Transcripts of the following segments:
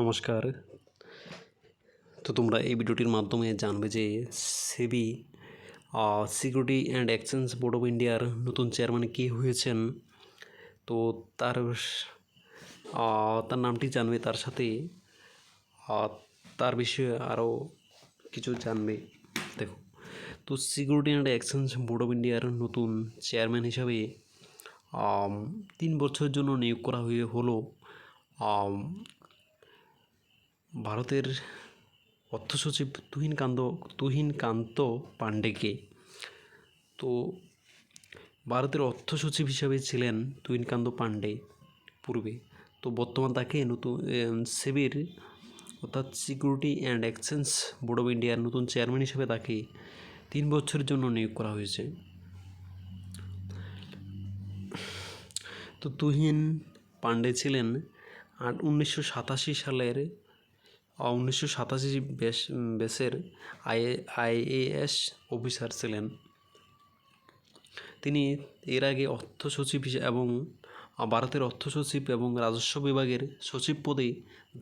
নমস্কার। তো তোমরা এই ভিডিওটির মাধ্যমে জানবে যে SEBI security and exchange board of ইন্ডিয়ার নতুন চেয়ারম্যান কে হয়েছেন। তো তার তার নামটি জানবে, তার সাথে তার বিষয়ে আরও কিছু জানবে। দেখো, তো security and exchange board of ইন্ডিয়ার নতুন চেয়ারম্যান হিসাবে তিন বছরের জন্য নিয়োগ করা হয়ে, হলো ভারতের অর্থ সচিব তুহিন কান্ত তুহিন কান্ত পাণ্ডেকে। তো ভারতের অর্থ সচিব হিসাবে ছিলেন তুহিন কান্ত পাণ্ডে পূর্বে। তো বর্তমান তাকে নতুন সেবির, অর্থাৎ security and exchange board of ইন্ডিয়ার নতুন চেয়ারম্যান হিসেবে তাকে তিন বছরের জন্য নিয়োগ করা হয়েছে। তো তুহিন পাণ্ডে ছিলেন আর উনিশশো সাতাশি সালের উনিশশো সাতাশি বেশ বেসের আই, আইএএস অফিসার ছিলেন। তিনি এর আগে অর্থ সচিব এবং ভারতের অর্থ সচিব এবং রাজস্ব বিভাগের সচিব পদে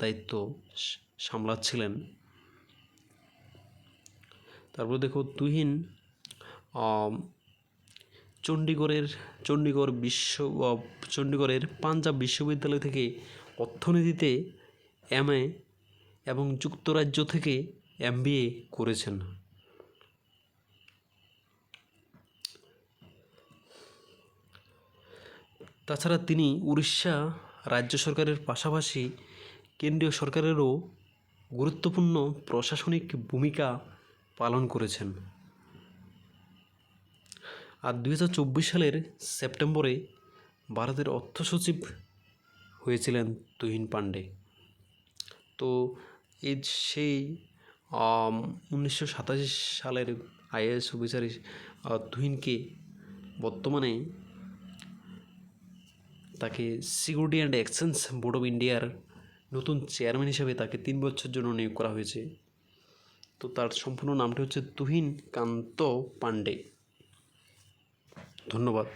দায়িত্ব সামলাচ্ছিলেন। তারপর দেখো তুহিন চণ্ডীগড়ের, চণ্ডীগড় বিশ্ব চণ্ডীগড়ের পাঞ্জাব বিশ্ববিদ্যালয় থেকে অর্থনীতিতে এমএ এবং যুক্তরাজ্য থেকে এমবিএ করেছেন। তাছাড়া তিনি উড়িষ্যা রাজ্য সরকারের পাশাপাশি কেন্দ্রীয় সরকারেরও গুরুত্বপূর্ণ প্রশাসনিক ভূমিকা পালন করেছেন। আর দু হাজার চব্বিশ সালের সেপ্টেম্বরে ভারতের অর্থ সচিব হয়েছিলেন তুহিন পাণ্ডে। তো এই সেই উনিশশো সাতাশি সালের আইএএস অফিসার তুহিনকে বর্তমানে তাকে security and exchange board of ইন্ডিয়ার নতুন চেয়ারম্যান হিসেবে তাকে তিন বছর জন্য নিয়োগ করা হয়েছে। তো তার সম্পূর্ণ নামটি হচ্ছে তুহিন কান্ত পাণ্ডে। ধন্যবাদ।